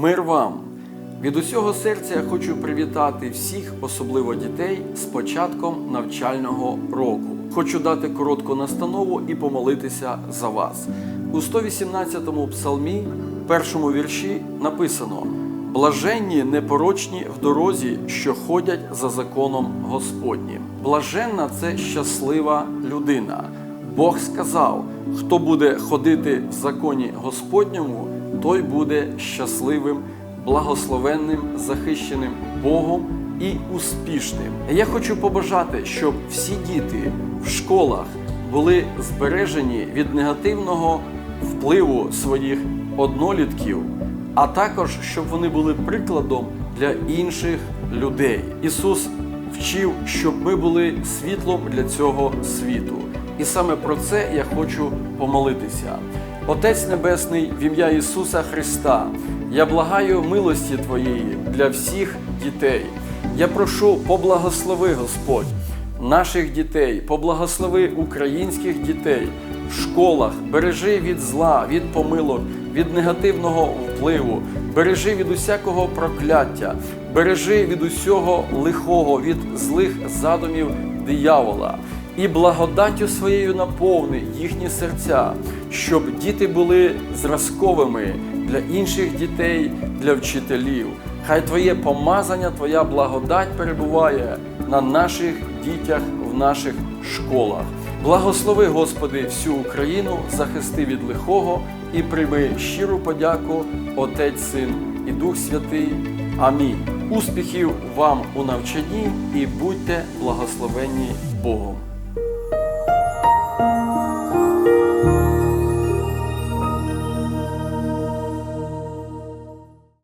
Мир вам! Від усього серця я хочу привітати всіх, особливо дітей, з початком навчального року. Хочу дати коротку настанову і помолитися за вас. У 118-му псалмі, першому вірші, написано: Блаженні непорочні в дорозі, що ходять за законом Господнім. Блаженна це щаслива людина. Бог сказав: хто буде ходити в законі Господньому, той буде щасливим, благословенним, захищеним Богом і успішним. Я хочу побажати, щоб всі діти в школах були збережені від негативного впливу своїх однолітків, а також щоб вони були прикладом для інших людей. Ісус вчив, щоб ми були світлом для цього світу. І саме про це я хочу помолитися. Отець Небесний, в ім'я Ісуса Христа, я благаю милості Твоєї для всіх дітей. Я прошу, поблагослови Господь наших дітей, поблагослови українських дітей в школах, бережи від зла, від помилок, від негативного впливу, бережи від усякого прокляття, бережи від усього лихого, від злих задумів диявола. І благодаттю своєю наповни їхні серця, щоб діти були зразковими для інших дітей, для вчителів. Хай Твоє помазання, Твоя благодать перебуває на наших дітях в наших школах. Благослови, Господи, всю Україну, захисти від лихого і прийми щиру подяку, Отець, Син і Дух Святий. Амінь. Успіхів вам у навчанні і будьте благословенні Богом.